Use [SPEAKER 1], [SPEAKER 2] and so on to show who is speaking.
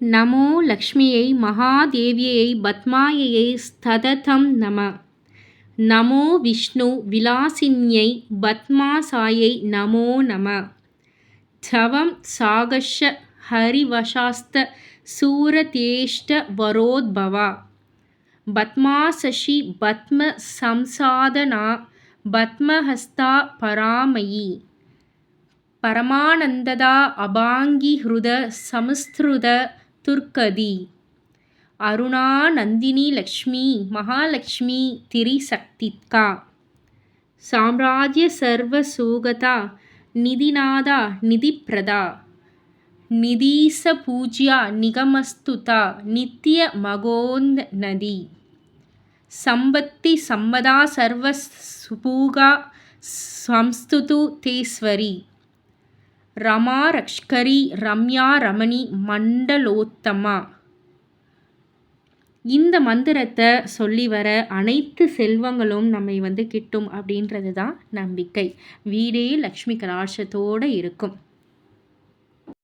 [SPEAKER 1] நமோ லக்ஷ்மியை மகாதேவியை பத்மாயையை ஸ்தததம் நம. நமோ விஷ்ணு விலாசின்யை பத்மாசாயை நமோ நம. தவம் சாகஷ ஹரிவசாஸ்த சூரதேஷ்ட வரோத்பவா. பத்மாசஷி பத்ம சம்சாதனா பத்மஹஸ்தா பராமயி. பரமானந்ததா அபாங்கிஹிருத சமஸ்திருத துர்க்கதி. அருணா நந்தினி லக்ஷ்மி மகாலட்சுமி திரிசக்தித்கா சாம்ராஜ்ய சர்வ சோகதா நிதிநாதா நிதிப்பிரதா. நிதீச பூஜ்யா நிகமஸ்துதா நித்ய நதி சம்பத்தி சம்பதா சர்வ சுபூகா சம்ஸ்துது தேஸ்வரி. ரமா ரக்ஷ்கரி ரம்யா ரமணி மண்டலோத்தமா. இந்த மந்திரத்தை சொல்லி வர அனைத்து செல்வங்களும் நம்மை வந்து கிட்டும் அப்படின்றது தான் நம்பிக்கை. வீடே லக்ஷ்மி கலாட்சத்தோடு இருக்கும்.